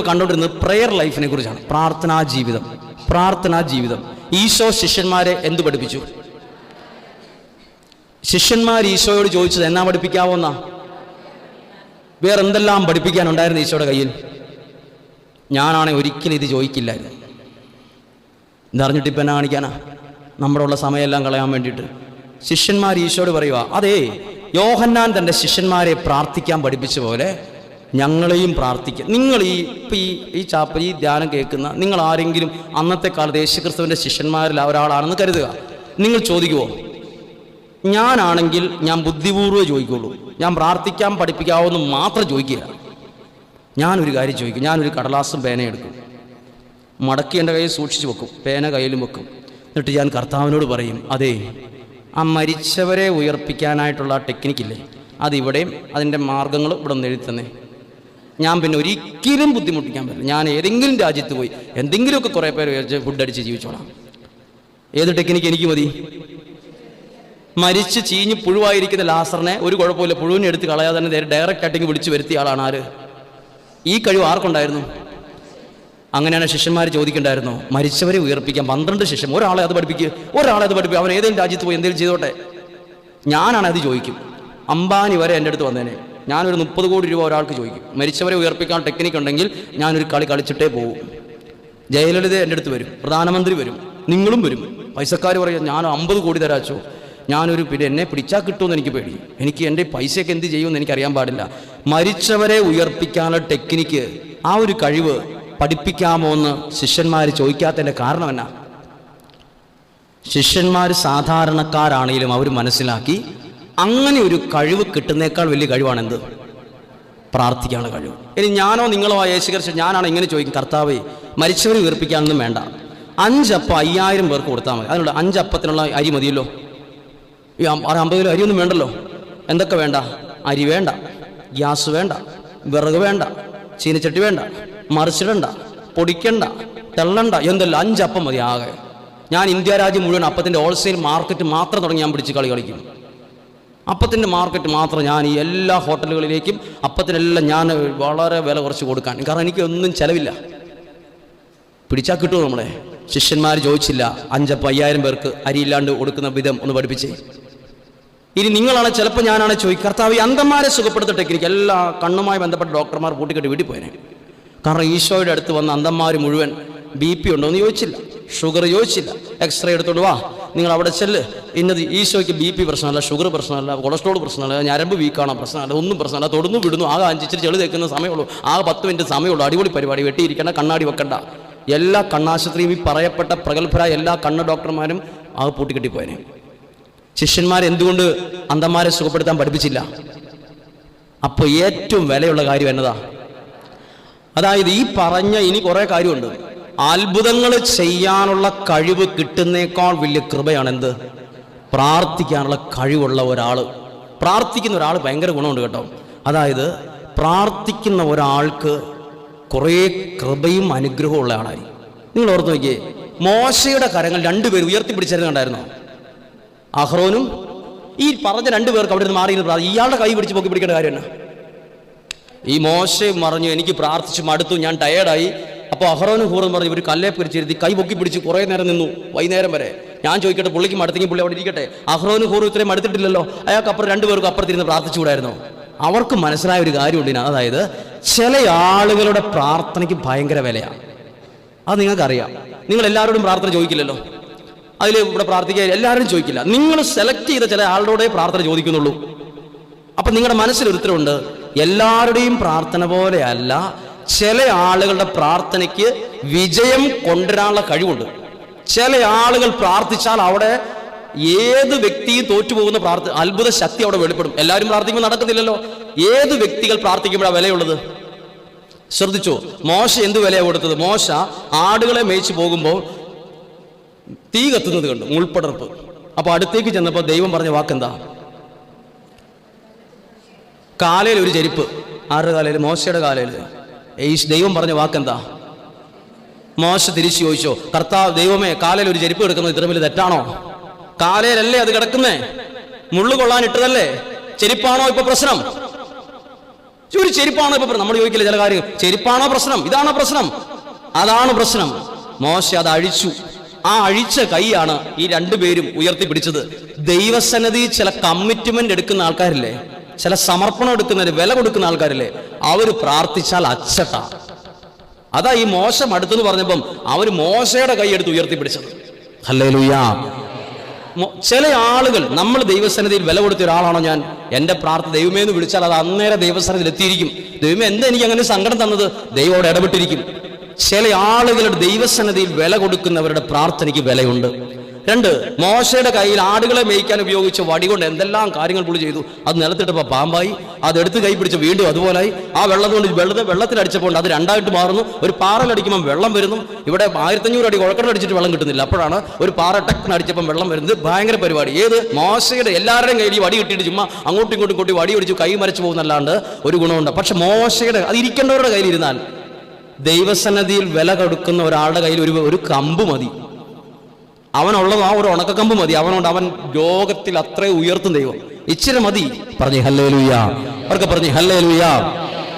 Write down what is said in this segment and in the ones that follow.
നമ്മളിപ്പോൾ കണ്ടുകൊണ്ടിരുന്നത് പ്രെയർ ലൈഫിനെ കുറിച്ചാണ്. പ്രാർത്ഥനാ ജീവിതം. പ്രാർത്ഥനാ ജീവിതം. ഈശോ ശിഷ്യന്മാരെ എന്ത് പഠിപ്പിച്ചു? ശിഷ്യന്മാർ ഈശോയോട് ചോദിച്ചത് എന്നാ പഠിപ്പിക്കാവോന്നാ വേറെ എന്തെല്ലാം പഠിപ്പിക്കാനുണ്ടായിരുന്നു ഈശോയുടെ കയ്യിൽ? ഞാനാണെ ഒരിക്കലും ഇത് ചോദിക്കില്ലായിരുന്നു. ഇതറിഞ്ഞിട്ട് എന്നാ കാണിക്കാനാ? നമ്മുടെ ഉള്ള സമയമെല്ലാം കളയാൻ വേണ്ടിയിട്ട്. ശിഷ്യന്മാർ ഈശോയോട് പറയുക അതേ യോഹന്നാൻ തന്റെ ശിഷ്യന്മാരെ പ്രാർത്ഥിക്കാൻ പഠിപ്പിച്ച പോലെ ഞങ്ങളെയും പ്രാർത്ഥിക്കുക നിങ്ങൾ ഈ ഇപ്പം ഈ ഈ ചാപ്പൽ ഈ ധ്യാനം കേൾക്കുന്ന നിങ്ങൾ ആരെങ്കിലും അന്നത്തെ കാലത്ത് യേശുക്രിസ്തുവിന്റെ ശിഷ്യന്മാരിൽ ഒരാളാണെന്ന് കരുതുക. നിങ്ങൾ ചോദിക്കുമോ ഞാനാണെങ്കിൽ ഞാൻ ബുദ്ധിപൂർവം ചോദിക്കുള്ളൂ. ഞാൻ പ്രാർത്ഥിക്കാൻ പഠിപ്പിക്കാവുന്ന മാത്രം ചോദിക്കുക ഞാനൊരു കാര്യം ചോദിക്കും. ഞാനൊരു കടലാസും പേനയും എടുക്കും. മടക്കി എന്റെ കയ്യിൽ സൂക്ഷിച്ചു വെക്കും. പേന കയ്യിലും വെക്കും. എന്നിട്ട് ഞാൻ കർത്താവിനോട് പറയും അതേ ആ മരിച്ചവരെ ഉയർപ്പിക്കാനായിട്ടുള്ള ആ ടെക്നിക്കില്ലേ? അതിവിടെയും അതിന്റെ മാർഗങ്ങൾ ഇവിടെ ഒന്ന് എഴുതി തന്നെ. ഞാൻ പിന്നെ ഒരിക്കലും ബുദ്ധിമുട്ടിക്കാൻ പറ്റില്ല. ഞാൻ ഏതെങ്കിലും രാജ്യത്ത് പോയി എന്തെങ്കിലുമൊക്കെ കുറേ പേര് വിചാരിച്ച് ഫുഡ് അടിച്ച് ജീവിച്ചോളാം. ഏത് ടെക്നിക്ക് എനിക്ക് മതി? മരിച്ച് ചീഞ്ഞ് പുഴുവായിരിക്കുന്ന ലാസറിനെ ഒരു കുഴപ്പമില്ല. പുഴുവിനെ എടുത്ത് കളയാതെ തന്നെ നേരെ ഡയറക്റ്റ് ആയിട്ടിങ് വിളിച്ചു വരുത്തിയ ആളാണ് ആര്? ഈ കഴിവ് ആർക്കുണ്ടായിരുന്നു? അങ്ങനെയാണ് ശിഷ്യന്മാർ ചോദിക്കണ്ടായിരുന്നോ. മരിച്ചവരെ ഉയർപ്പിക്കാം പന്ത്രണ്ട് ശിഷ്യൻ ഒരാളെ അത് പഠിപ്പിക്കുക ഒരാളെ അത് പഠിപ്പിക്കുക അവൻ ഏതെങ്കിലും രാജ്യത്ത് പോയി എന്തെങ്കിലും ചെയ്തോട്ടെ. ഞാനാണ് അത് ചോദിക്കും. അംബാനി വരെ എന്റെ അടുത്ത് വന്നേനെ. ഞാനൊരു മുപ്പത് കോടി രൂപ ഒരാൾക്ക് ചോദിക്കും. മരിച്ചവരെ ഉയർപ്പിക്കാൻ ടെക്നിക്ക് ഉണ്ടെങ്കിൽ ഞാനൊരു കളി കളിച്ചിട്ടേ പോകും ജയലളിത എന്റെ അടുത്ത് വരും. പ്രധാനമന്ത്രി വരും. നിങ്ങളും വരും. പൈസക്കാർ പറയും ഞാൻ അമ്പത് കോടി തരാച്ചോ ഞാനൊരു പിന്നെ എന്നെ പിടിച്ചാൽ കിട്ടുമെന്ന് എനിക്ക് പേടി. എനിക്ക് എന്റെ പൈസയൊക്കെ എന്ത് ചെയ്യുമെന്ന് എനിക്കറിയാൻ പാടില്ല. മരിച്ചവരെ ഉയർപ്പിക്കാനുള്ള ടെക്നിക്ക് ആ ഒരു കഴിവ് പഠിപ്പിക്കാമോ എന്ന് ശിഷ്യന്മാർ ചോദിക്കാത്തതിന്റെ കാരണം എന്നാ ശിഷ്യന്മാർ സാധാരണക്കാരാണെങ്കിലും അവർ മനസ്സിലാക്കി അങ്ങനെ ഒരു കഴിവ് കിട്ടുന്നേക്കാൾ വലിയ കഴിവാണ് എന്ത് പ്രാർത്ഥിക്കാനുള്ള കഴിവ്. ഇനി ഞാനോ നിങ്ങളോ ആ ഞാനാണ് ഇങ്ങനെ ചോദിക്കും കർത്താവേ മരിച്ചവരെ ഉയർപ്പിക്കാനൊന്നും വേണ്ട. അഞ്ചപ്പം അയ്യായിരം പേർക്ക് കൊടുത്താൽ മതി. അതിനുള്ള അഞ്ചപ്പത്തിനുള്ള അരി മതിയല്ലോ? ഈ അമ്പത് കിലോ അരിയൊന്നും വേണ്ടല്ലോ? എന്തൊക്കെ വേണ്ട? അരി വേണ്ട ഗ്യാസ് വേണ്ട വിറക് വേണ്ട ചീനച്ചട്ടി വേണ്ട മറിച്ചിടണ്ട പൊടിക്കണ്ട തെള്ളണ്ട എന്തെല്ലാം അഞ്ചപ്പം മതി ആകെ. ഞാൻ ഇന്ത്യ രാജ്യം മുഴുവൻ അപ്പത്തിന്റെ ഹോൾസെയിൽ മാർക്കറ്റ് മാത്രം തുടങ്ങി ഞാൻ പിടിച്ച് കളി കളിക്കും. അപ്പത്തിന്റെ മാർക്കറ്റ് മാത്രം ഞാൻ ഈ എല്ലാ ഹോട്ടലുകളിലേക്കും അപ്പത്തിനെല്ലാം ഞാൻ വളരെ വില കുറച്ച് കൊടുക്കാൻ. കാരണം എനിക്ക് ഒന്നും ചിലവില്ല. പിടിച്ചാൽ കിട്ടുമോ നമ്മളെ? ശിഷ്യന്മാർ ചോദിച്ചില്ല. അഞ്ചപ്പം അയ്യായിരം പേർക്ക് അരിയില്ലാണ്ട് കൊടുക്കുന്ന വിധം ഒന്ന് പഠിപ്പിച്ചേ. ഇനി നിങ്ങളാണ് ചിലപ്പോൾ ഞാനാണ് ചോദിക്കുക. കർത്താവ് ഈ അന്ധന്മാരെ സുഖപ്പെടുത്തിട്ട് എനിക്ക്. എല്ലാ കണ്ണുമായി ബന്ധപ്പെട്ട ഡോക്ടർമാർ കൂട്ടിക്കെട്ടി വീട്ടിൽ പോയനെ. കാരണം ഈശോയുടെ അടുത്ത് വന്ന അന്ധന്മാർ മുഴുവൻ ബി പി ഉണ്ടോ എന്ന് ചോദിച്ചില്ല. ഷുഗർ ചോദിച്ചില്ല. എക്സ്റേ എടുത്തോണ്ട് വാ. നിങ്ങൾ അവിടെ ചെല്ല്. ഇന്നത് ഈശോയ്ക്ക് ബി പി പ്രശ്നമല്ല ഷുഗർ പ്രശ്നമല്ല കൊളസ്ട്രോൾ പ്രശ്നമല്ല ഞരമ്പ് വീക്കാണോ പ്രശ്നമല്ല ഒന്നും പ്രശ്നമല്ല തൊടുന്നു വിടുന്നു ആകെ അഞ്ചിച്ചിരി ചെളി തേക്കുന്ന സമയമുള്ളൂ. ആകെ പത്ത് മിനിറ്റ് സമയമുള്ളൂ അടിപൊളി പരിപാടി വെട്ടിയിരിക്കണ്ട കണ്ണാടി വെക്കണ്ട. എല്ലാ കണ്ണാശുപത്രിയും ഈ പറയപ്പെട്ട പ്രഗത്ഭരായ എല്ലാ കണ്ണ് ഡോക്ടർമാരും ആകെ പൂട്ടിക്കെട്ടിപ്പോയനെ ശിഷ്യന്മാർ എന്തുകൊണ്ട് അന്ധന്മാരെ സുഖപ്പെടുത്താൻ പഠിപ്പിച്ചില്ല? അപ്പോൾ ഏറ്റവും വിലയുള്ള കാര്യം എന്നതാ? അതായത് ഈ പറഞ്ഞ ഇനി കുറേ കാര്യമുണ്ട്. അത്ഭുതങ്ങൾ ചെയ്യാനുള്ള കഴിവ് കിട്ടുന്നേക്കാൾ വലിയ കൃപയാണ് എന്ത് പ്രാർത്ഥിക്കാനുള്ള കഴിവുള്ള ഒരാൾ പ്രാർത്ഥിക്കുന്ന ഒരാൾ ഭയങ്കര ഗുണമുണ്ട് കേട്ടോ. അതായത് പ്രാർത്ഥിക്കുന്ന ഒരാൾക്ക് കുറേ കൃപയും അനുഗ്രഹവും ഉള്ള ആളായി. നിങ്ങൾ ഓർത്ത് നോക്കിയേ മോശയുടെ കരങ്ങൾ രണ്ടുപേരും ഉയർത്തിപ്പിടിച്ചിരുന്നുണ്ടായിരുന്നു? അഹ്റോനും ഈ പറഞ്ഞ രണ്ടു പേർക്ക് അവിടെ നിന്ന് മാറി ഇയാളുടെ കൈ പിടിച്ച് പൊക്കി പിടിക്കേണ്ട കാര്യം ഈ മോശയും പറഞ്ഞു എനിക്ക് പ്രാർത്ഥിച്ചു മടുത്തു ഞാൻ ടയേർഡായി അപ്പോൾ അഹ്റോനും ഹൂറും പറഞ്ഞു ഇവർ കല്ലേ പിടിച്ചിരുത്തി കൈ പൊക്കി പിടിച്ച് കുറേ നേരം നിന്നു. വൈകുന്നേരം വരെ. ഞാൻ ചോദിക്കട്ടെ പുള്ളിക്ക് മടുത്തെങ്കിൽ പുള്ളി അവിടെ ഇരിക്കട്ടെ. അഹ്റോനും ഹൂറും ഇത്രയും മടുത്തിട്ടില്ലല്ലോ. അയാൾക്ക് അപ്പുറം രണ്ടുപേർക്കും അപ്പുറത്തിരുന്ന് പ്രാർത്ഥിച്ചുകൂടായിരുന്നു? അവർക്ക് മനസ്സിലായ ഒരു കാര്യമുണ്ട്. അതായത് ചില ആളുകളുടെ പ്രാർത്ഥനയ്ക്ക് ഭയങ്കര വിലയാണ് അത് നിങ്ങൾക്കറിയാം. നിങ്ങൾ എല്ലാവരോടും പ്രാർത്ഥന ചോദിക്കില്ലല്ലോ. അതിൽ ഇവിടെ പ്രാർത്ഥിക്കുക എല്ലാവരും ചോദിക്കില്ല. നിങ്ങൾ സെലക്ട് ചെയ്ത ചില ആളുടെ പ്രാർത്ഥന ചോദിക്കുന്നുള്ളൂ. അപ്പം നിങ്ങളുടെ മനസ്സിൽ ഒരുത്തരമുണ്ട് എല്ലാവരുടെയും പ്രാർത്ഥന പോലെയല്ല ചില ആളുകളുടെ പ്രാർത്ഥനയ്ക്ക് വിജയം കൊണ്ടുവരാനുള്ള കഴിവുണ്ട്. ചില ആളുകൾ പ്രാർത്ഥിച്ചാൽ അവിടെ ഏത് വ്യക്തിയും തോറ്റുപോകുന്ന പ്രാർത്ഥന അത്ഭുത ശക്തി അവിടെ വെളിപ്പെടും. എല്ലാവരും പ്രാർത്ഥിക്കുമ്പോൾ നടക്കുന്നില്ലല്ലോ ഏത് വ്യക്തികൾ പ്രാർത്ഥിക്കുമ്പോഴാണ് വിലയുള്ളത്? ശ്രദ്ധിച്ചോ മോശ എന്ത് വിലയാണ് കൊടുത്തത്? മോശ ആടുകളെ മേയിച്ചു പോകുമ്പോൾ തീ കത്തുന്നത് കണ്ടു മുൾപ്പടർപ്പ് അപ്പൊ അടുത്തേക്ക് ചെന്നപ്പോൾ ദൈവം പറഞ്ഞ വാക്കെന്താ? കാലയിൽ ഒരു ചെരുപ്പ്. ആരുടെ കാലയിൽ? മോശയുടെ കാലയിൽ. ഈ ദൈവം പറഞ്ഞ വാക്കെന്താ? മോശ തിരിച്ചു ചോദിച്ചോ കർത്താവ് ദൈവമേ കാലയിൽ ഒരു ചെരുപ്പ് കിടക്കുന്നത് ഇത്ര വലിയ തെറ്റാണോ? കാലയിലല്ലേ അത് കിടക്കുന്നേ? മുള്ളു കൊള്ളാൻ ഇട്ടതല്ലേ? ചെരുപ്പാണോ ഇപ്പൊ പ്രശ്നം? ഒരു ചെരുപ്പാണോ ഇപ്പൊ നമ്മൾ ചോദിക്കില്ല ചില കാര്യം ചെരുപ്പാണോ പ്രശ്നം? ഇതാണോ പ്രശ്നം? അതാണ് പ്രശ്നം. മോശ അത് അഴിച്ചു. ആ അഴിച്ച കൈയാണ് ഈ രണ്ടുപേരും ഉയർത്തിപ്പിടിച്ചത്. ദൈവസന്നതി ചില കമ്മിറ്റ്മെന്റ് എടുക്കുന്ന ആൾക്കാരില്ലേ? ചില സമർപ്പണം എടുക്കുന്നവര് വില കൊടുക്കുന്ന ആൾക്കാരില്ലേ അവർ പ്രാർത്ഥിച്ചാൽ അച്ചട്ട. അതാ ഈ മോശം അടുത്തെന്ന് പറഞ്ഞപ്പം അവർ മോശയുടെ കൈ എടുത്ത് ഉയർത്തിപ്പിടിച്ചത് ഹല്ലേലൂയാ. മോ- ചില ആളുകൾ നമ്മൾ ദൈവസന്നിധിയിൽ വില കൊടുത്ത ഒരാളാണോ ഞാൻ? എന്റെ പ്രാർത്ഥന ദൈവമേ എന്ന് വിളിച്ചാൽ അത് അന്നേരം ദൈവസന്നിധിയിൽ എത്തിയിരിക്കും. ദൈവമേ എന്താ എനിക്ക് അങ്ങനെ സങ്കടം തന്നത്? ദൈവോട് ഇടപെട്ടിരിക്കും. ചില ആളുകളുടെ ദൈവസന്നിധിയിൽ വില കൊടുക്കുന്നവരുടെ പ്രാർത്ഥനയ്ക്ക് വിലയുണ്ട്. രണ്ട് മോശയുടെ കയ്യിൽ ആടുകളെ മേയ്ക്കാൻ ഉപയോഗിച്ച വടി കൊണ്ട് എന്തെല്ലാം കാര്യങ്ങൾ പുള്ളി ചെയ്തു? അത് നിലത്തിട്ടപ്പോൾ പാമ്പായി. അത് എടുത്ത് കൈ പിടിച്ച് വീണ്ടും അതുപോലായി. ആ വെള്ളം കൊണ്ട് വെള്ളത്തെ വെള്ളത്തിലടിച്ചപ്പോൾ അത് രണ്ടായിട്ട് മാറുന്നു. ഒരു പാറലടിക്കുമ്പോൾ വെള്ളം വരുന്നു. ഇവിടെ ആയിരത്തഞ്ഞൂറ് അടി കുഴക്കടടിച്ചിട്ട് വെള്ളം കിട്ടുന്നില്ല. അപ്പോഴാണ് ഒരു പാറ ടക്കിന് അടിച്ചപ്പോൾ വെള്ളം വരുന്നത്. ഭയങ്കര പരിപാടി. ഏത്? മോശയുടെ എല്ലാവരുടെയും കയ്യിൽ വടി കിട്ടിയിട്ട് ചുമ്മാ അങ്ങോട്ടും ഇങ്ങോട്ടും കൂട്ടി വടി അടിച്ചു കൈ മരച്ചു പോകുന്നല്ലാണ്ട് ഒരു ഗുണമുണ്ട്. പക്ഷെ മോശയുടെ അത് ഇരിക്കേണ്ടവരുടെ കയ്യിൽ ഇരുന്നാൽ ദൈവസന്നദ്ധിയിൽ വില കൊടുക്കുന്ന ഒരാളുടെ കയ്യിൽ ഒരു ഒരു കമ്പ് മതി. അവനുള്ളത് ആ ഒരു ഉണക്കക്കമ്പ് മതി. അവനോട് അവൻ ലോകത്തിൽ അത്ര ഉയർത്തും ദൈവം. ഇച്ചിരി മതി. പറഞ്ഞു ഹല്ലേ ലുയാ അവർക്ക് പറഞ്ഞു ഹല്ലേ ലുയാ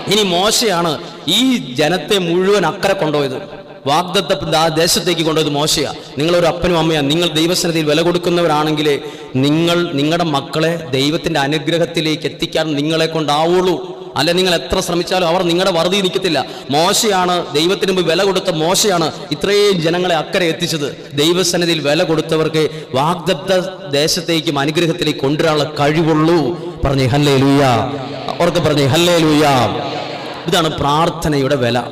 ഇനി മോശയാണ് ഈ ജനത്തെ മുഴുവൻ അക്കരെ കൊണ്ടുപോയത്. വാഗ്ദത്ത ദേശത്തേക്ക് കൊണ്ടുപോയത് മോശയാ. നിങ്ങളൊരു അപ്പനും അമ്മയാണ് നിങ്ങൾ ദൈവസന്നിധിയിൽ വില കൊടുക്കുന്നവരാണെങ്കിൽ നിങ്ങൾ നിങ്ങളുടെ മക്കളെ ദൈവത്തിന്റെ അനുഗ്രഹത്തിലേക്ക് എത്തിക്കാൻ നിങ്ങളെ കൊണ്ടാവുള്ളൂ. അല്ല നിങ്ങൾ എത്ര ശ്രമിച്ചാലും അവർ നിങ്ങളുടെ വറുതി നിൽക്കത്തില്ല. മോശയാണ് ദൈവത്തിന് മുമ്പ് വില കൊടുത്ത മോശയാണ് ഇത്രയും ജനങ്ങളെ അക്കരെ എത്തിച്ചത്. ദൈവസന്നിധിയിൽ വില കൊടുത്തവർക്ക് വാഗ്ദത്ത ദേശത്തേക്കും അനുഗ്രഹത്തിലേക്ക് കൊണ്ടുവരാനുള്ള കഴിവുള്ളൂ. പറഞ്ഞേ ഹല്ലേ ലൂയ അവർക്ക് പറഞ്ഞേ ഹല്ലേ ലൂയ ഇതാണ് പ്രാർത്ഥനയുടെ വില.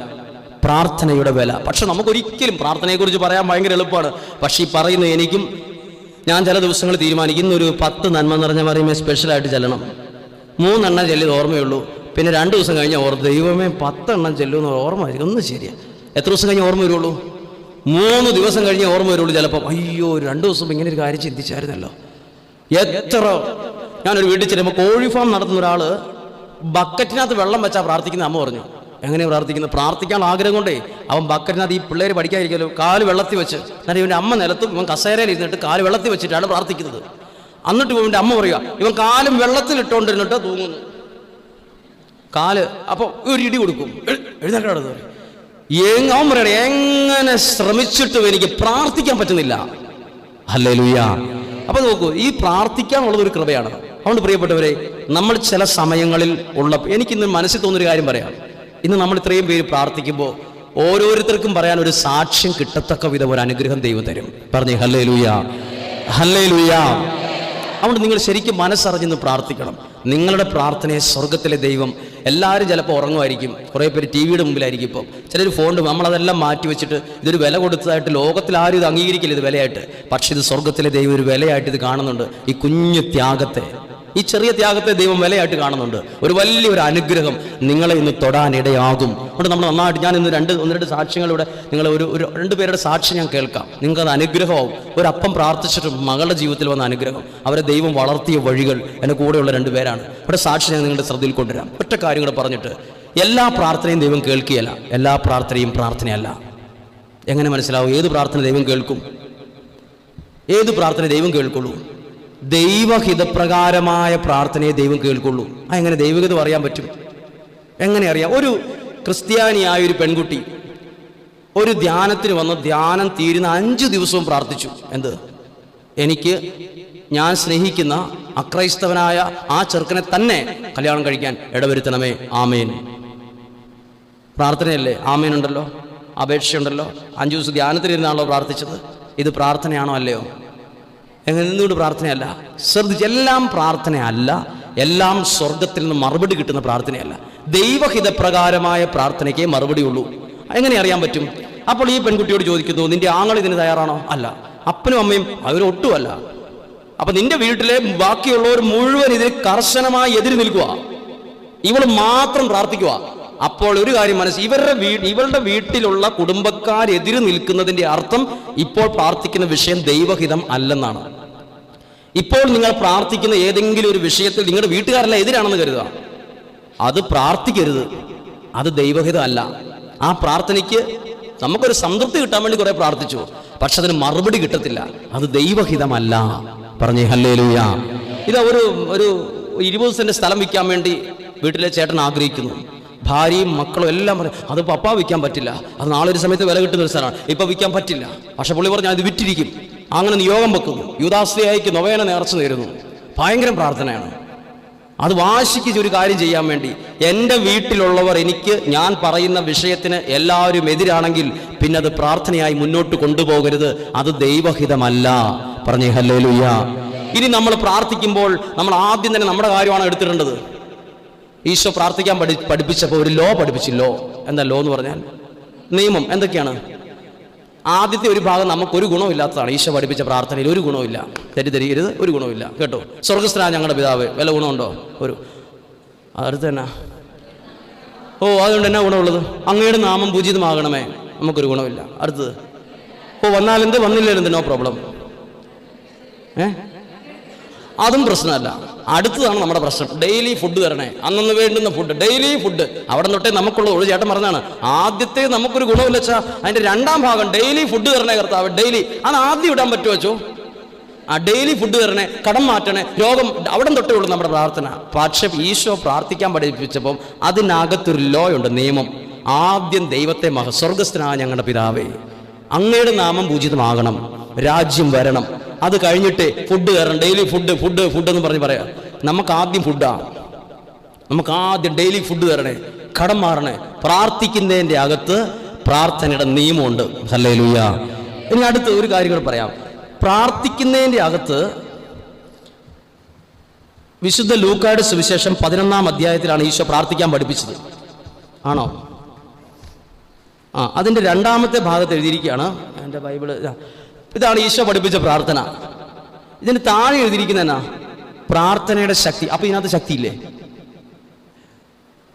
പ്രാർത്ഥനയുടെ വില. പക്ഷെ നമുക്കൊരിക്കലും പ്രാർത്ഥനയെക്കുറിച്ച് പറയാൻ ഭയങ്കര എളുപ്പമാണ്. പക്ഷേ ഈ പറയുന്ന എനിക്കും ഞാൻ ചില ദിവസങ്ങൾ തീരുമാനിക്കും. ഒരു പത്ത് നന്മ നിറഞ്ഞ പറയുമ്പോൾ സ്പെഷ്യലായിട്ട് ചെല്ലണം. മൂന്നെണ്ണം ചെല്ലിയത് ഓർമ്മയുള്ളൂ. പിന്നെ രണ്ട് ദിവസം കഴിഞ്ഞ ഓർ ദൈവമേ പത്തെണ്ണം ചെല്ലുമെന്ന് ഓർമ്മ ഒന്നും ശരിയാ. എത്ര ദിവസം കഴിഞ്ഞ് ഓർമ്മ വരുള്ളൂ? മൂന്ന് ദിവസം കഴിഞ്ഞ് ഓർമ്മ വരുള്ളൂ ചിലപ്പം. അയ്യോ രണ്ട് ദിവസം ഇങ്ങനെ ഒരു കാര്യം ചിന്തിച്ചായിരുന്നല്ലോ. എത്ര ഞാനൊരു വീട്ടിൽ ചെല്ലുമ്പോൾ കോഴി ഫാം നടത്തുന്ന ഒരാൾ ബക്കറ്റിനകത്ത് വെള്ളം വെച്ചാൽ പ്രാർത്ഥിക്കുന്ന അമ്മ പറഞ്ഞു. എങ്ങനെ പ്രാർത്ഥിക്കുന്നത്? പ്രാർത്ഥിക്കാൻ ആഗ്രഹം കൊണ്ടേ അവൻ ബക്കറ്റിനകത്ത് ഈ പിള്ളേർ പഠിക്കാതിരിക്കലോ? കാൽ വെള്ളത്തിൽ വെച്ച്. എന്നിട്ട് ഇവന്റെ അമ്മ നിലത്തും ഇവൻ കസേരയിൽ ഇരുന്നിട്ട് കാൽ വെള്ളത്തിൽ വെച്ചിട്ടാണ് പ്രാർത്ഥിക്കുന്നത്. എന്നിട്ട് ഇവന്റെ അമ്മ പറയുക ഇവൻ കാലും വെള്ളത്തിൽ ഇട്ടുകൊണ്ടിരുന്നിട്ട് തൂങ്ങുന്നു കാൽ അപ്പോൾ ഒരു ഇടി കൊടുക്കും. എഴ്- എഴുന്നേറ്റ് പറയും. പറയണേ എങ്ങനെ ശ്രമിച്ചിട്ടും എനിക്ക് പ്രാർത്ഥിക്കാൻ പറ്റുന്നില്ല. അല്ലേ ലുയ്യ അപ്പൊ നോക്കൂ ഈ പ്രാർത്ഥിക്കാനുള്ളത് ഒരു കൃപയാണ്. അതുകൊണ്ട് പ്രിയപ്പെട്ടവരെ നമ്മൾ ചില സമയങ്ങളിൽ ഉള്ള എനിക്കിന്ന് മനസ്സിൽ തോന്നുന്നൊരു കാര്യം പറയാം. ഇന്ന് നമ്മൾ ഇത്രയും പേര് പ്രാർത്ഥിക്കുമ്പോൾ ഓരോരുത്തർക്കും പറയാൻ ഒരു സാക്ഷ്യം കിട്ടത്തക്ക വിധം ഒരു അനുഗ്രഹം ദൈവം തരും. പറഞ്ഞു ഹല്ലേ ലുയ്യ ഹല്ലേ ലുയ്യ അതുകൊണ്ട് നിങ്ങൾ ശരിക്കും മനസ്സറിഞ്ഞെന്ന് പ്രാർത്ഥിക്കണം. നിങ്ങളുടെ പ്രാർത്ഥനയെ സ്വർഗത്തിലെ ദൈവം എല്ലാവരും ചിലപ്പോൾ ഉറങ്ങുമായിരിക്കും. കുറേ പേര് ടി വിയുടെ മുമ്പിലായിരിക്കും ഇപ്പോൾ ചിലർ ഫോണിൽ നമ്മളതെല്ലാം മാറ്റി വെച്ചിട്ട് ഇതൊരു വില കൊടുത്തതായിട്ട് ലോകത്തിൽ ആരും ഇത് അംഗീകരിക്കില്ല ഇത് വിലയായിട്ട്. പക്ഷേ ഇത് സ്വർഗത്തിലെ ദൈവം ഒരു വിലയായിട്ട് ഇത് കാണുന്നുണ്ട്. ഈ കുഞ്ഞു ത്യാഗത്തെ ഈ ചെറിയ ത്യാഗത്തെ ദൈവം വിലയായിട്ട് കാണുന്നുണ്ട്. ഒരു വലിയൊരു അനുഗ്രഹം നിങ്ങളെ ഇന്ന് തൊടാനിടയാകും അതുകൊണ്ട് നമ്മൾ നന്നായിട്ട് ഞാൻ ഇന്ന് രണ്ട് ഒന്ന് രണ്ട് സാക്ഷ്യങ്ങളിലൂടെ നിങ്ങൾ ഒരു ഒരു രണ്ട് പേരുടെ സാക്ഷ്യം ഞാൻ കേൾക്കാം. നിങ്ങൾക്ക് അത് അനുഗ്രഹമാവും. ഒരു അപ്പം പ്രാർത്ഥിച്ചിട്ട് മകളുടെ ജീവിതത്തിൽ വന്ന അനുഗ്രഹം. അവരെ ദൈവം വളർത്തിയ വഴികൾ എന്റെ കൂടെയുള്ള രണ്ട് പേരാണ്. അവിടെ സാക്ഷി ഞാൻ നിങ്ങളുടെ ശ്രദ്ധയിൽ കൊണ്ടുവരാം. ഒറ്റ കാര്യം കൂടെ പറഞ്ഞിട്ട് എല്ലാ പ്രാർത്ഥനയും ദൈവം കേൾക്കുകയല്ല. എല്ലാ പ്രാർത്ഥനയും പ്രാർത്ഥനയല്ല. എങ്ങനെ മനസ്സിലാവും? ഏത് പ്രാർത്ഥന ദൈവം കേൾക്കും? ഏത് പ്രാർത്ഥന ദൈവം കേൾക്കുള്ളൂ? ദൈവഹിതപ്രകാരമായ പ്രാർത്ഥനയെ ദൈവം കേൾക്കുള്ളൂ. ആ എങ്ങനെ ദൈവഹിതം അറിയാൻ പറ്റും? എങ്ങനെ അറിയാം? ഒരു ക്രിസ്ത്യാനിയായ ഒരു പെൺകുട്ടി ഒരു ധ്യാനത്തിന് വന്ന് ധ്യാനം തീരുന്ന അഞ്ച് ദിവസവും പ്രാർത്ഥിച്ചു. എന്ത്? എനിക്ക് ഞാൻ സ്നേഹിക്കുന്ന അക്രൈസ്തവനായ ആ ചെറുക്കനെ തന്നെ കല്യാണം കഴിക്കാൻ ഇടവരുത്തണമേ. ആമേൻ. പ്രാർത്ഥനയല്ലേ? ആമേൻ ഉണ്ടല്ലോ. അപേക്ഷയുണ്ടല്ലോ. അഞ്ചു ദിവസം ധ്യാനത്തിലിരുന്നാണല്ലോ പ്രാർത്ഥിച്ചത്. ഇത് പ്രാർത്ഥനയാണോ അല്ലയോ? എങ്ങനെ എന്തുകൊണ്ട് പ്രാർത്ഥനയല്ല? ശ്രദ്ധിച്ച് എല്ലാം പ്രാർത്ഥനയല്ല എല്ലാം സ്വർഗത്തിൽ നിന്ന് മറുപടി കിട്ടുന്ന പ്രാർത്ഥനയല്ല. ദൈവഹിതപ്രകാരമായ പ്രാർത്ഥനയ്ക്കേ മറുപടി ഉള്ളൂ. എങ്ങനെ അറിയാൻ പറ്റും? അപ്പോൾ ഈ പെൺകുട്ടിയോട് ചോദിക്കുന്നു നിന്റെ ആങ്ങൾ ഇതിന് തയ്യാറാണോ? അല്ല. അപ്പനും അമ്മയും അവരൊട്ടുമല്ല അപ്പൊ നിന്റെ വീട്ടിലെ ബാക്കിയുള്ളവർ മുഴുവൻ ഇതിന് കർശനമായി എതിര് നിൽക്കുക ഇവൾ മാത്രം പ്രാർത്ഥിക്കുക അപ്പോൾ ഒരു കാര്യം മനസ്സ് ഇവരുടെ വീ ഇവരുടെ വീട്ടിലുള്ള കുടുംബക്കാരെതിര് നിൽക്കുന്നതിന്റെ അർത്ഥം ഇപ്പോൾ പ്രാർത്ഥിക്കുന്ന വിഷയം ദൈവഹിതം അല്ലെന്നാണ്. ഇപ്പോൾ നിങ്ങൾ പ്രാർത്ഥിക്കുന്ന ഏതെങ്കിലും ഒരു വിഷയത്തിൽ നിങ്ങളുടെ വീട്ടുകാരല്ല എതിരാണെന്ന് കരുതുക. അത് പ്രാർത്ഥിക്കരുത്. അത് ദൈവഹിതം അല്ല. ആ പ്രാർത്ഥനയ്ക്ക് നമുക്കൊരു സംതൃപ്തി കിട്ടാൻ വേണ്ടി കുറെ പ്രാർത്ഥിച്ചു. പക്ഷെ അതിന് മറുപടി കിട്ടത്തില്ല. അത് ദൈവഹിതമല്ല. പറഞ്ഞേ ഹല്ലേ ലൂയ ഇത് ഒരു ഒരു ഇരുപത് സെന്റ് സ്ഥലം വിൽക്കാൻ വേണ്ടി വീട്ടിലെ ചേട്ടൻ ആഗ്രഹിക്കുന്നു. ഭാര്യയും മക്കളും എല്ലാം പറയും അത് പപ്പ വിൽക്കാൻ പറ്റില്ല. അത് നാളെ ഒരു സമയത്ത് വില കിട്ടുന്ന ഒരു സ്ഥലമാണ് ഇപ്പം വിൽക്കാൻ പറ്റില്ല. പക്ഷെ പുള്ളി പറഞ്ഞു അത് വിറ്റിരിക്കും. അങ്ങനെ നിയോഗം വെക്കുന്നു യുദാസ്ത്രീയായിക്ക് നൊവേന നേർച്ച നേരുന്നു. ഭയങ്കര പ്രാർത്ഥനയാണ്. അത് വാശിക്ക് ഒരു കാര്യം ചെയ്യാൻ വേണ്ടി എന്റെ വീട്ടിലുള്ളവർ എനിക്ക് ഞാൻ പറയുന്ന വിഷയത്തിന് എല്ലാവരും എതിരാണെങ്കിൽ പിന്നെ അത് പ്രാർത്ഥനയായി മുന്നോട്ട് കൊണ്ടുപോകരുത്. അത് ദൈവഹിതമല്ല. പറഞ്ഞേ ഹല്ലേലൂയ. ഇനി നമ്മൾ പ്രാർത്ഥിക്കുമ്പോൾ നമ്മൾ ആദ്യം തന്നെ നമ്മുടെ കാര്യമാണ് എടുത്തിടേണ്ടത്. ഈശോ പ്രാർത്ഥിക്കാൻ പഠി പഠിപ്പിച്ചപ്പോൾ ഒരു ലോ പഠിപ്പിച്ചു ലോ എന്താ ലോ എന്ന് പറഞ്ഞാൽ? നിയമം. എന്തൊക്കെയാണ്? ആദ്യത്തെ ഒരു ഭാഗം നമുക്കൊരു ഗുണമില്ലാത്തതാണ് ഈശോ പഠിപ്പിച്ച പ്രാർത്ഥനയിൽ ഒരു ഗുണമില്ല തെറ്റിദ്ധരിക്കരുത്. ഒരു ഗുണമില്ല കേട്ടോ? സ്വർഗസ്ഥനാ ഞങ്ങളുടെ പിതാവ് വല്ല ഗുണമുണ്ടോ ഒരു. അടുത്ത് തന്നെ. ഓ അതുകൊണ്ട് എന്നാ ഗുണമുള്ളത്? അങ്ങയുടെ നാമം പൂജിതമാകണമേ. നമുക്കൊരു ഗുണമില്ല അടുത്തത്. ഓ വന്നാലെന്ത് വന്നില്ലെന്ത് നോ പ്രോബ്ലം ഏ? അതും പ്രശ്നമല്ല. അടുത്തതാണ് നമ്മുടെ പ്രശ്നം. ഡെയിലി ഫുഡ് തരണേ. അന്നന്ന് വേണ്ടുന്ന ഫുഡ് ഡെയിലി ഫുഡ് അവിടെ തൊട്ടേ നമുക്കുള്ള ഒരു ചേട്ടൻ പറഞ്ഞാണ് ആദ്യത്തെ നമുക്കൊരു ഗുണമില്ല വെച്ചാൽ അതിന്റെ രണ്ടാം ഭാഗം ഡെയിലി ഫുഡ് തരണേ കർത്താവ് ഡെയിലി. അത് ആദ്യം ഇടാൻ പറ്റുമോ ആ ഡെയിലി ഫുഡ് തരണേ കടം മാറ്റണേ രോഗം അവിടെ തൊട്ടേ ഉള്ളൂ നമ്മുടെ പ്രാർത്ഥന. പക്ഷെ ഈശോ പ്രാർത്ഥിക്കാൻ പഠിപ്പിച്ചപ്പം അതിനകത്തൊരു ലോ ഉണ്ട് നിയമം. ആദ്യം ദൈവത്തെ മഹ സ്വർഗസ്ഥനായ ഞങ്ങളുടെ പിതാവേ അങ്ങയുടെ നാമം പൂജിതമാകണം. രാജ്യം വരണം. അത് കഴിഞ്ഞിട്ട് ഫുഡ് കയറണം. ഡെയിലി ഫുഡ് ഫുഡ് ഫുഡ് എന്ന് പറഞ്ഞ് പറയാം. നമുക്ക് ആദ്യം ഫുഡാ നമുക്ക് ആദ്യം ഡെയിലി ഫുഡ് തരണേ കടം മാറണേ. പ്രാർത്ഥിക്കുന്നതിന്റെ അകത്ത് പ്രാർത്ഥനയുടെ നിയമമുണ്ട്. ഹല്ലേ ലൂയ ഇനി അടുത്ത് ഒരു കാര്യം കൂടെ പറയാം. പ്രാർത്ഥിക്കുന്നതിന്റെ അകത്ത് വിശുദ്ധ ലൂക്കായുടെ സുവിശേഷം പതിനൊന്നാം അധ്യായത്തിലാണ് ഈശോ പ്രാർത്ഥിക്കാൻ പഠിപ്പിച്ചത്. ആണോ? ആ അതിന്റെ രണ്ടാമത്തെ ഭാഗത്ത് എഴുതിയിരിക്കുകയാണ്. എന്റെ ബൈബിൾ. ഇതാണ് ഈശോ പഠിപ്പിച്ച പ്രാർത്ഥന. ഇതിന് താഴെ എഴുതിയിരിക്കുന്ന എന്നാ? പ്രാർത്ഥനയുടെ ശക്തി. അപ്പൊ ഇതിനകത്ത് ശക്തിയില്ലേ?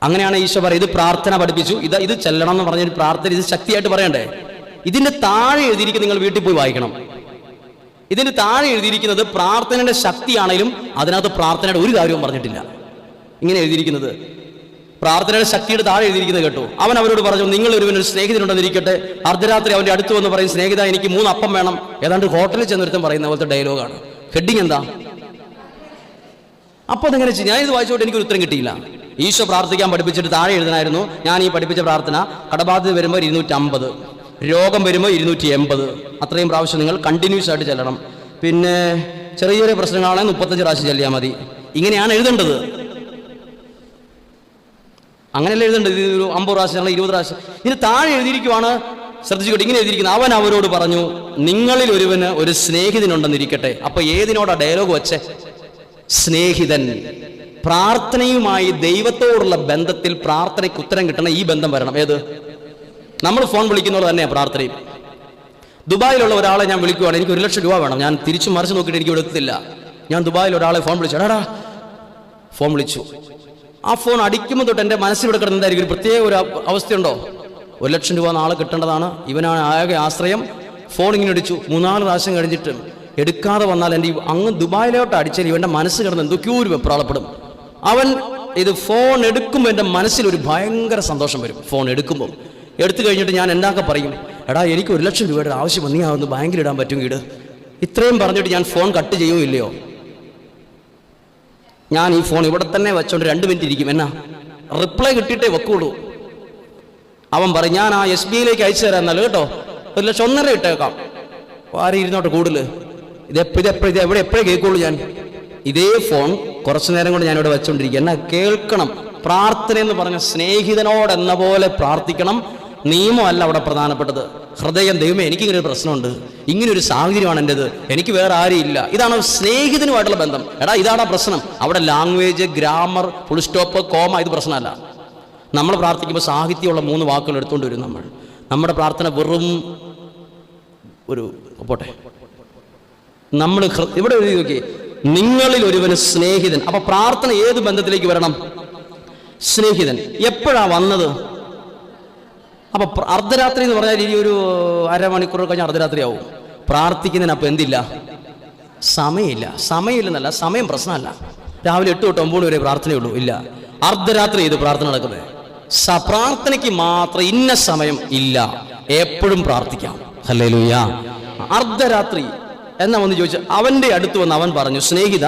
അങ്ങനെയാണ് ഈശോ പറയുന്നത്. ഇത് പ്രാർത്ഥന പഠിപ്പിച്ചു. ഇത് ഇത് ചെല്ലണം എന്ന് പറഞ്ഞൊരു പ്രാർത്ഥന. ഇത് ശക്തിയായിട്ട് പറയണ്ടേ? ഇതിന്റെ താഴെ എഴുതിയിരിക്കുന്ന നിങ്ങൾ വീട്ടിൽ പോയി വായിക്കണം. ഇതിന് താഴെ എഴുതിയിരിക്കുന്നത് പ്രാർത്ഥനയുടെ ശക്തിയാണെങ്കിലും അതിനകത്ത് പ്രാർത്ഥനയുടെ ഒരു കാര്യവും പറഞ്ഞിട്ടില്ല. ഇങ്ങനെ എഴുതിയിരിക്കുന്നത്. പ്രാർത്ഥനയുടെ ശക്തിയുടെ താഴെ എഴുതിയിരിക്കുന്നത് കേട്ടു. അവൻ അവരോട് പറഞ്ഞു നിങ്ങൾ ഒരുവൻ ഒരു സ്നേഹിതനുണ്ടെന്നിരിക്കട്ടെ അർദ്ധരാത്രി അവന്റെ അടുത്ത് വന്ന് പറയും സ്നേഹിത എനിക്ക് മൂന്ന് അപ്പം വേണം. ഏതാണ്ട് ഹോട്ടലിൽ ചെന്നൊരുത്തം പറയുന്ന പോലത്തെ ഡയലോഗാണ് ഹെഡിങ് എന്താ? അപ്പോൾ അതെങ്ങനെ ഞാൻ ഇത് വായിച്ചോട്ട് എനിക്ക് ഉത്തരം കിട്ടിയില്ല. ഈശോ പ്രാർത്ഥിക്കാൻ പഠിപ്പിച്ചിട്ട് താഴെ എഴുതണമായിരുന്നു ഞാൻ ഈ പഠിപ്പിച്ച പ്രാർത്ഥന കടബാധ്യത വരുമ്പോൾ ഇരുന്നൂറ്റി അമ്പത് രോഗം വരുമ്പോൾ ഇരുന്നൂറ്റി എൺപത് അത്രയും പ്രാവശ്യം നിങ്ങൾ കണ്ടിന്യൂസ് ആയിട്ട് ചെല്ലണം. പിന്നെ ചെറിയ ചെറിയ പ്രശ്നങ്ങളാണെങ്കിൽ മുപ്പത്തഞ്ച് പ്രാവശ്യം ചെല്ലിയാൽ മതി. ഇങ്ങനെയാണ് എഴുതേണ്ടത്. അങ്ങനെയല്ല എഴുതേണ്ടത്? ഒരു അമ്പത് പ്രാവശ്യം അല്ലെങ്കിൽ ഇരുപത് പ്രാവശ്യം. ഇതിന് താഴെ എഴുതിയിരിക്കുവാണ്. ശ്രദ്ധിച്ചുകൊണ്ട് ഇങ്ങനെ എഴുതിയിരിക്കുന്നത് അവൻ അവരോട് പറഞ്ഞു നിങ്ങളിൽ ഒരുവന് ഒരു സ്നേഹിതനുണ്ടെന്നിരിക്കട്ടെ. അപ്പൊ ഏതിനോടാ ഡയലോഗ് വച്ചേ? സ്നേഹിതൻ. പ്രാർത്ഥനയുമായി ദൈവത്തോടുള്ള ബന്ധത്തിൽ പ്രാർത്ഥനയ്ക്ക് ഉത്തരം കിട്ടണ ഈ ബന്ധം വരണം. ഏത്? നമ്മൾ ഫോൺ വിളിക്കുന്നവർ തന്നെയാണ് പ്രാർത്ഥനയും. ദുബായിലുള്ള ഒരാളെ ഞാൻ വിളിക്കുവാണ്. എനിക്ക് ഒരു ലക്ഷം രൂപ വേണം. ഞാൻ തിരിച്ചു മറിച്ച് നോക്കിയിട്ട് എനിക്ക് എടുത്തില്ല ഞാൻ ദുബായിൽ ഒരാളെ ഫോൺ വിളിച്ചു. ഫോൺ വിളിച്ചു. ആ ഫോൺ അടിക്കുമ്പോൾ തൊട്ട് എന്റെ മനസ്സിൽ ഇവിടെ കിടന്നതായിരിക്കും ഒരു പ്രത്യേക ഒരു അവ- അവസ്ഥയുണ്ടോ? ഒരു ലക്ഷം രൂപ നാളെ കിട്ടേണ്ടതാണ്. ഇവനാണ് ആകെ ആശ്രയം. ഫോൺ ഇങ്ങനെ അടിച്ചു. മൂന്നാൽ പ്രാവശ്യം കഴിഞ്ഞിട്ട് എടുക്കാതെ വന്നാൽ എന്റെ അങ്ങ് ദുബായിലോട്ട് അടിച്ചാൽ ഇവന്റെ മനസ്സ് കിടന്ന് എന്തൊക്കെയോ ഒരു വെപ്രാളപ്പെടും. അവൻ ഇത് ഫോൺ എടുക്കുമ്പോൾ എന്റെ മനസ്സിൽ ഒരു ഭയങ്കര സന്തോഷം വരും. ഫോൺ എടുക്കുമ്പോൾ. എടുത്തു കഴിഞ്ഞിട്ട് ഞാൻ എന്താക്കെ പറയും? എടാ എനിക്ക് ഒരു ലക്ഷം രൂപയുടെ ആവശ്യം നീ ആ ബാങ്കിൽ ഇടാൻ പറ്റും ഇട് ഇത്രയും പറഞ്ഞിട്ട് ഞാൻ ഫോൺ കട്ട് ചെയ്യുമോ ഇല്ലയോ? ഞാൻ ഈ ഫോൺ ഇവിടെ തന്നെ വെച്ചോണ്ട് രണ്ട് മിനിറ്റ് ഇരിക്കും. എന്നാ? റിപ്ലൈ കിട്ടിയിട്ടേ വെക്കുള്ളൂ. അവൻ പറയും ഞാൻ ആ എസ് ബി ഐയിലേക്ക് അയച്ചു തരാം എന്നാലും കേട്ടോ. ഒരു ലക്ഷം ഒന്നര ഇട്ടേക്കാം. ആരും ഇരുന്നോട്ട് കൂടുതൽ ഇതെപ്പോ ഇതെപ്പോ ഇത് എവിടെ എപ്പോഴേ കേൾക്കുള്ളൂ ഞാൻ. ഇതേ ഫോൺ കുറച്ചു നേരം കൊണ്ട് ഞാൻ ഇവിടെ വെച്ചോണ്ടിരിക്കുക എന്നാ കേൾക്കണം. പ്രാർത്ഥന എന്ന് പറഞ്ഞ സ്നേഹിതനോടെന്ന പോലെ പ്രാർത്ഥിക്കണം. നിയമമല്ല അവിടെ പ്രധാനപ്പെട്ടത്. ഹൃദയം ദൈവമേ എനിക്കിങ്ങനെ ഒരു പ്രശ്നമുണ്ട്. ഇങ്ങനെ ഒരു സാഹചര്യമാണ് എന്റെത് എനിക്ക് വേറെ ആരും ഇല്ല. ഇതാണ് സ്നേഹിതനുമായിട്ടുള്ള ബന്ധം. എടാ ഇതാണ് പ്രശ്നം. അവിടെ language grammar full stop comma ഇത് പ്രശ്നമല്ല. നമ്മൾ പ്രാർത്ഥിക്കുമ്പോൾ സാഹിത്യമുള്ള മൂന്ന് വാക്കുകൾ എടുത്തുകൊണ്ട് വരും നമ്മൾ. നമ്മുടെ പ്രാർത്ഥന വെറും ഒരു പോട്ടെ. നമ്മൾ ഇവിടെ എഴുതി നോക്കി നിങ്ങളിൽ ഒരുവന് സ്നേഹിതൻ. അപ്പൊ പ്രാർത്ഥന ഏത് ബന്ധത്തിലേക്ക് വരണം? സ്നേഹിതൻ. എപ്പോഴാ വന്നത്? അപ്പൊ പ്ര- അർദ്ധരാത്രി എന്ന് പറഞ്ഞാൽ ഇനി ഒരു അരമണിക്കൂർ അർദ്ധരാത്രി ആവും. പ്രാർത്ഥിക്കുന്നതിന് അപ്പോൾ എന്തില്ല? സമയമില്ല. സമയമില്ലെന്നല്ല സമയം പ്രശ്നമല്ല. രാവിലെ എട്ട് തൊട്ട് ഒമ്പത് വരെ പ്രാർത്ഥനയുള്ളൂ. ഇല്ല. അർദ്ധരാത്രി ഇത് പ്രാർത്ഥന നടക്കുന്നത്? പ്രാർത്ഥനയ്ക്ക് മാത്രം ഇന്ന സമയം ഇല്ല. എപ്പോഴും പ്രാർത്ഥിക്കാം. അല്ലേ ലൂയ അർദ്ധരാത്രി. എന്നാ വന്ന് ചോദിച്ചു അവന്റെ അടുത്ത് വന്ന് അവൻ പറഞ്ഞു സ്നേഹിത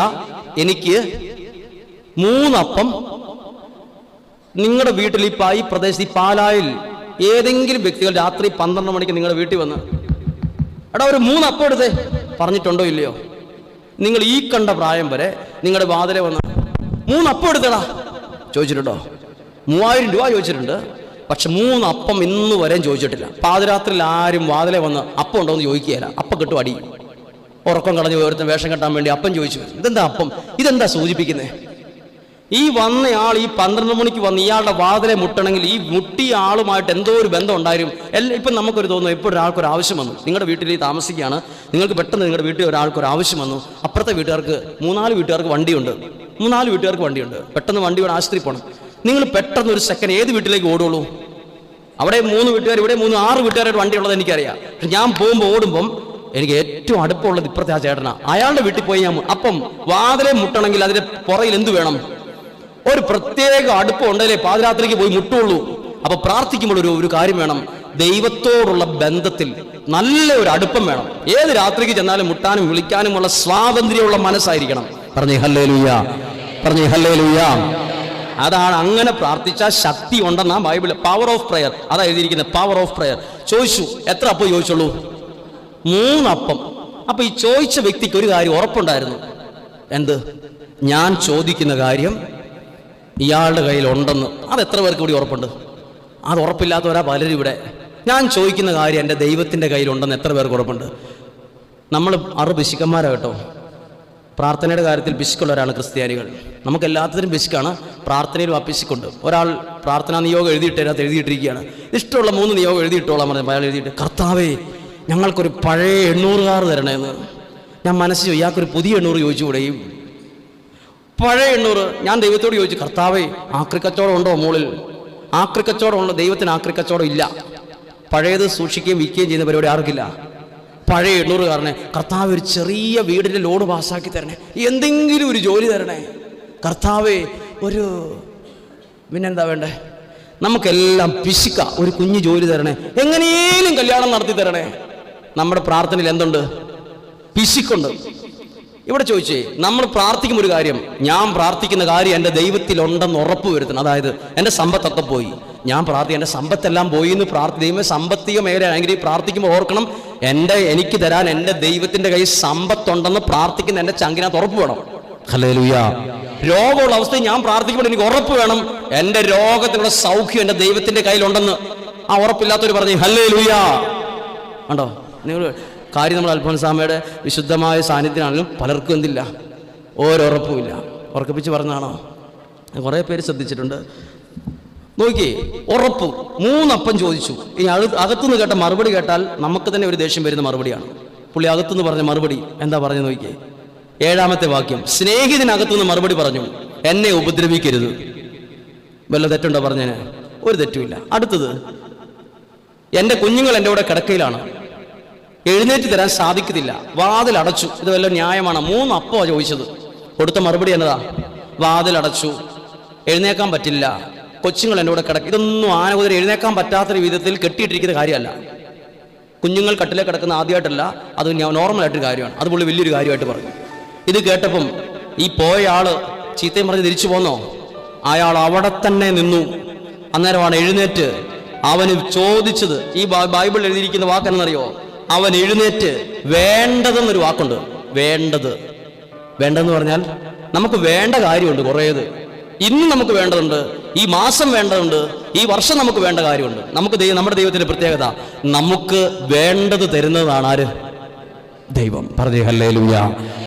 എനിക്ക് മൂന്നപ്പം നിങ്ങളുടെ വീട്ടിൽ ഈ ഈ പ്രദേശത്ത് ഈ പാലായിൽ ഏതെങ്കിലും വ്യക്തികൾ രാത്രി പന്ത്രണ്ട് മണിക്ക് നിങ്ങളുടെ വീട്ടിൽ വന്ന് എടാ ഒരു മൂന്ന് അപ്പം എടുത്തേ പറഞ്ഞിട്ടുണ്ടോ ഇല്ലയോ? നിങ്ങൾ ഈ കണ്ട പ്രായം വരെ നിങ്ങളുടെ വാതിലെ വന്ന് മൂന്ന് അപ്പം എടുത്തടാ ചോദിച്ചിട്ടുണ്ടോ? മൂവായിരം രൂപ ചോദിച്ചിട്ടുണ്ട് പക്ഷെ മൂന്ന് അപ്പം ഇന്ന് വരെയും ചോദിച്ചിട്ടില്ല. പാതിരാത്രിയിൽ ആരും വാതിലെ വന്ന് അപ്പം ഉണ്ടോ എന്ന് ചോദിക്കുകയില്ല. അപ്പം കിട്ടും അടി. ഉറക്കം കളഞ്ഞ് ഒരുത്തൻ വേഷം കെട്ടാൻ വേണ്ടി അപ്പം ചോദിച്ചു. ഇതെന്താ അപ്പം? ഇതെന്താ സൂചിപ്പിക്കുന്നത് ഈ വന്നയാൾ ഈ പന്ത്രണ്ട് മണിക്ക് വന്ന് ഇയാളുടെ വാതിലെ മുട്ടണമെങ്കിൽ ഈ മുട്ടിയ ആളുമായിട്ട് എന്തോ ഒരു ബന്ധം ഉണ്ടായിരുന്നു എല്ലാം ഇപ്പം നമുക്കൊരു തോന്നുന്നു ഇപ്പോൾ ഒരാൾക്കൊരു ആവശ്യം വന്നു. നിങ്ങളുടെ വീട്ടിൽ താമസിക്കുകയാണ്. നിങ്ങൾക്ക് പെട്ടെന്ന് നിങ്ങളുടെ വീട്ടിൽ ഒരാൾക്കൊരു ആവശ്യം വന്നു. അപ്പുറത്തെ വീട്ടുകാർക്ക് മൂന്നാൽ വീട്ടുകാർക്ക് വണ്ടിയുണ്ട്. മൂന്നാൽ വീട്ടുകാർക്ക് വണ്ടിയുണ്ട്. പെട്ടെന്ന് വണ്ടി വേണം ആശുപത്രി പോകണം നിങ്ങൾ പെട്ടെന്ന് ഒരു സെക്കൻഡ് ഏത് വീട്ടിലേക്ക് ഓടുള്ളൂ? അവിടെ മൂന്ന് വീട്ടുകാർ ഇവിടെ മൂന്ന് ആറ് വീട്ടുകാരുടെ വണ്ടി ഉള്ളത് എനിക്കറിയാം. പക്ഷെ ഞാൻ പോകുമ്പോൾ ഓടുമ്പം എനിക്ക് ഏറ്റവും അടുപ്പമുള്ളത് ഇപ്പുറത്തെ ആ ചേട്ടനാണ് അയാളുടെ വീട്ടിൽ പോയി ഞാൻ അപ്പം വാതിലെ മുട്ടണമെങ്കിൽ അതിന്റെ പുറയിൽ എന്ത് വേണം? ഒരു പ്രത്യേക അടുപ്പം ഉണ്ടല്ലേ പാതിരാത്രിക്ക് പോയി മുട്ടുള്ളൂ. അപ്പൊ പ്രാർത്ഥിക്കുമ്പോൾ ഒരു ഒരു കാര്യം വേണം. ദൈവത്തോടുള്ള ബന്ധത്തിൽ നല്ല ഒരു അടുപ്പം വേണം. ഏത് രാത്രിക്ക് ചെന്നാലും മുട്ടാനും വിളിക്കാനുമുള്ള സ്വാതന്ത്ര്യമുള്ള മനസ്സായിരിക്കണം. പറഞ്ഞേ ഹല്ലേ ലൂയ പറഞ്ഞേ ഹല്ലേ ലൂയ അതാണ് അങ്ങനെ പ്രാർത്ഥിച്ചാൽ ശക്തി ഉണ്ടെന്നാ ബൈബിൾ പവർ ഓഫ് പ്രയർ അതാ എഴുതിയിരിക്കുന്നത് പവർ ഓഫ് പ്രയർ ചോദിച്ചു എത്ര അപ്പം ചോദിച്ചുള്ളൂ? മൂന്നപ്പം. അപ്പൊ ഈ ചോദിച്ച വ്യക്തിക്ക് ഒരു കാര്യം ഉറപ്പുണ്ടായിരുന്നു. എന്ത്? ഞാൻ ചോദിക്കുന്ന കാര്യം ഇയാളുടെ കയ്യിലുണ്ടെന്ന്. അത് എത്ര പേർക്ക് കൂടി ഉറപ്പുണ്ട്? അത് ഉറപ്പില്ലാത്തവരാ പലരും ഇവിടെ. ഞാൻ ചോദിക്കുന്ന കാര്യം എന്റെ ദൈവത്തിന്റെ കയ്യിലുണ്ടെന്ന് എത്ര പേർക്ക് ഉറപ്പുണ്ട്? നമ്മൾ ആറ് ബിശുക്കന്മാരാണ് കേട്ടോ. പ്രാർത്ഥനയുടെ കാര്യത്തിൽ പിശുക്കുള്ളവരാണ് ക്രിസ്ത്യാനികൾ. നമുക്ക് എല്ലാത്തിനും പിശുക്കാണ് പ്രാർത്ഥനയിലും ആ പിശുക്കുണ്ട് ഒരാൾ പ്രാർത്ഥനാ നിയോഗം എഴുതിയിട്ട് അതിനകത്ത് എഴുതിയിട്ടിരിക്കുകയാണ്. ഇഷ്ടമുള്ള മൂന്ന് നിയോഗം എഴുതിയിട്ടോളാം പറഞ്ഞു അയാൾ എഴുതിയിട്ട് കർത്താവേ ഞങ്ങൾക്കൊരു പഴയ എണ്ണൂറുകാർ തരണേന്ന്. ഞാൻ മനസ്സിൽ ഇയാൾക്കൊരു പുതിയ എണ്ണൂറ് ചോദിച്ചുകൂടെ ഈ പഴയ എണ്ണൂറ് ഞാൻ ദൈവത്തോട് ചോദിച്ചു കർത്താവേ ആക്രിക്കച്ചോടം ഉണ്ടോ മുകളിൽ ആക്രിക്കച്ചോടം ഉണ്ടോ ദൈവത്തിന് ആക്രിക്കച്ചോടം ഇല്ല. പഴയത് സൂക്ഷിക്കുകയും വിൽക്കുകയും ചെയ്യുന്ന പരിപാടി ആർക്കില്ല. പഴയ എണ്ണൂറുകാരനെ കർത്താവ് ഒരു ചെറിയ വീടിന്റെ ലോഡ് പാസ്സാക്കി തരണേ. എന്തെങ്കിലും ഒരു ജോലി തരണേ. കർത്താവേ ഒരു പിന്നെന്താ വേണ്ടേ? നമുക്കെല്ലാം പിശുക്ക ഒരു കുഞ്ഞു ജോലി തരണേ. എങ്ങനെയും കല്യാണം നടത്തി തരണേ. നമ്മുടെ പ്രാർത്ഥനയിൽ എന്തുണ്ട്? പിശുക്കുണ്ട്. ഇവിടെ ചോദിച്ചേ നമ്മൾ പ്രാർത്ഥിക്കും ഒരു കാര്യം. ഞാൻ പ്രാർത്ഥിക്കുന്ന കാര്യം എന്റെ ദൈവത്തിലുണ്ടെന്ന് ഉറപ്പ് വരുത്തണം. അതായത് എന്റെ സമ്പത്തൊക്കെ പോയി. ഞാൻ പ്രാർത്ഥി എന്റെ സമ്പത്തെല്ലാം പോയി എന്ന് പ്രാർത്ഥി ദൈവം സമ്പത്തിക മേഖലയാണെങ്കിൽ പ്രാർത്ഥിക്കുമ്പോൾ ഓർക്കണം എന്റെ എനിക്ക് തരാൻ എന്റെ ദൈവത്തിന്റെ കയ്യിൽ സമ്പത്തുണ്ടെന്ന് പ്രാർത്ഥിക്കുന്ന എന്റെ ചങ്കിനകത്ത് ഉറപ്പ് വേണം. ഹലേ രോഗമുള്ള അവസ്ഥയിൽ ഞാൻ പ്രാർത്ഥിക്കുമ്പോൾ എനിക്ക് ഉറപ്പ് വേണം. എന്റെ രോഗത്തിനുള്ള സൗഖ്യം എന്റെ ദൈവത്തിന്റെ കയ്യിലുണ്ടെന്ന് ആ ഉറപ്പില്ലാത്തവർ പറഞ്ഞു ഹല്ലേ ലുയാ ഉണ്ടോ നിങ്ങൾ കാര്യം നമ്മൾ അൽഫോൻസാമയുടെ വിശുദ്ധമായ സാന്നിധ്യമാണെങ്കിലും പലർക്കും എന്തില്ല? ഓരോറപ്പുമില്ല ഉറക്കപ്പിച്ച് പറഞ്ഞാണോ കുറേ പേര് ശ്രദ്ധിച്ചിട്ടുണ്ട്. നോക്കിയേ ഉറപ്പ്. മൂന്നപ്പം ചോദിച്ചു. ഇനി അത് അകത്തുനിന്ന് കേട്ട മറുപടി കേട്ടാൽ നമുക്ക് തന്നെ ഒരു ദേഷ്യം വരുന്ന മറുപടിയാണ്. പുള്ളി അകത്തുനിന്ന് പറഞ്ഞ മറുപടി എന്താ പറഞ്ഞു നോക്കിയേ? ഏഴാമത്തെ വാക്യം. സ്നേഹിതനകത്തുനിന്ന് മറുപടി പറഞ്ഞു എന്നെ ഉപദ്രവിക്കരുത്. വല്ല തെറ്റുണ്ടോ പറഞ്ഞതിന്? ഒരു തെറ്റുമില്ല. അടുത്തത് എന്റെ കുഞ്ഞുങ്ങൾ എന്റെ കൂടെ കിടക്കയിലാണ്. എഴുന്നേറ്റ് തരാൻ സാധിക്കത്തില്ല വാതിൽ അടച്ചു ഇത് വല്ല ന്യായമാണ്? മൂന്ന് അപ്പോ ചോദിച്ചത്. കൊടുത്ത മറുപടി എന്നതാ? വാതിൽ അടച്ചു എഴുന്നേക്കാൻ പറ്റില്ല. കൊച്ചുങ്ങൾ കൂടെ കിടക്കും ഇതൊന്നും ആന കുതിര എഴുന്നേക്കാൻ പറ്റാത്ത വിധത്തിൽ കെട്ടിയിട്ടിരിക്കുന്ന കാര്യമല്ല. കുഞ്ഞുങ്ങൾ കട്ടിലെ കിടക്കുന്ന ആദ്യമായിട്ടല്ല അത് നോർമലായിട്ടൊരു കാര്യമാണ്. അത് പുള്ളി വലിയൊരു കാര്യമായിട്ട് പറഞ്ഞു. ഇത് കേട്ടപ്പം ഈ പോയ ആൾ ചീത്തയും പറഞ്ഞ് തിരിച്ചു പോന്നോ? അയാൾ അവിടെ തന്നെ നിന്നു. അന്നേരമാണ് എഴുന്നേറ്റ് അവന് ചോദിച്ചത് ഈ ബൈബിൾ എഴുതിയിരിക്കുന്ന വാക്കെന്നറിയോ? അവൻ എഴുന്നേറ്റ് വേണ്ടതെന്നൊരു വാക്കുണ്ട്. വേണ്ടത്. വേണ്ടതെന്ന് പറഞ്ഞാൽ നമുക്ക് വേണ്ട കാര്യമുണ്ട് കുറേത്. ഇന്ന് നമുക്ക് വേണ്ടതുണ്ട് ഈ മാസം വേണ്ടതുണ്ട് ഈ വർഷം നമുക്ക് വേണ്ട കാര്യമുണ്ട്. നമുക്ക് ദൈവം നമ്മുടെ ദൈവത്തിന്റെ പ്രത്യേകത നമുക്ക് വേണ്ടത് തരുന്നതാണ് ആര്? ദൈവം. പറഞ്ഞേ ഹല്ലേ